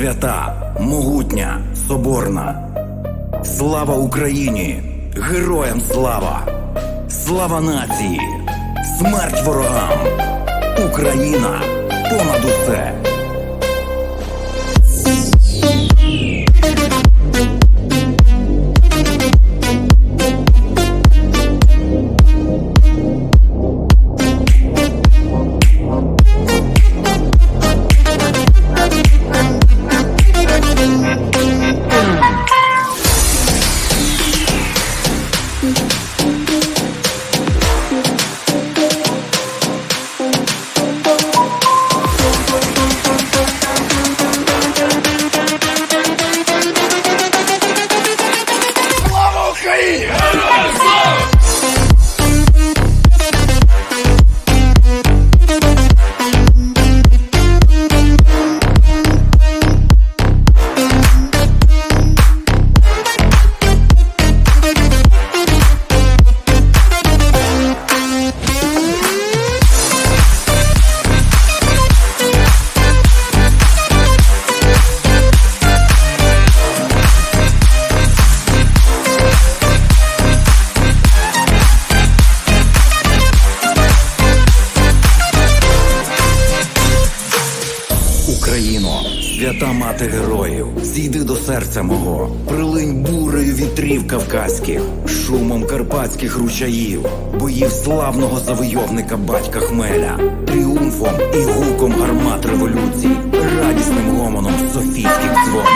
свята, могутня, соборна. Слава Україні! Героям слава! Слава нації! Смерть ворогам! Україна понад усе! Hey! Україно, свята мати героїв, зійди до серця мого, прилинь бурею вітрів кавказьких, шумом карпатських ручаїв, боїв славного завойовника батька Хмеля, тріумфом і гуком гармат революцій, радісним гомоном софійських дзвонів.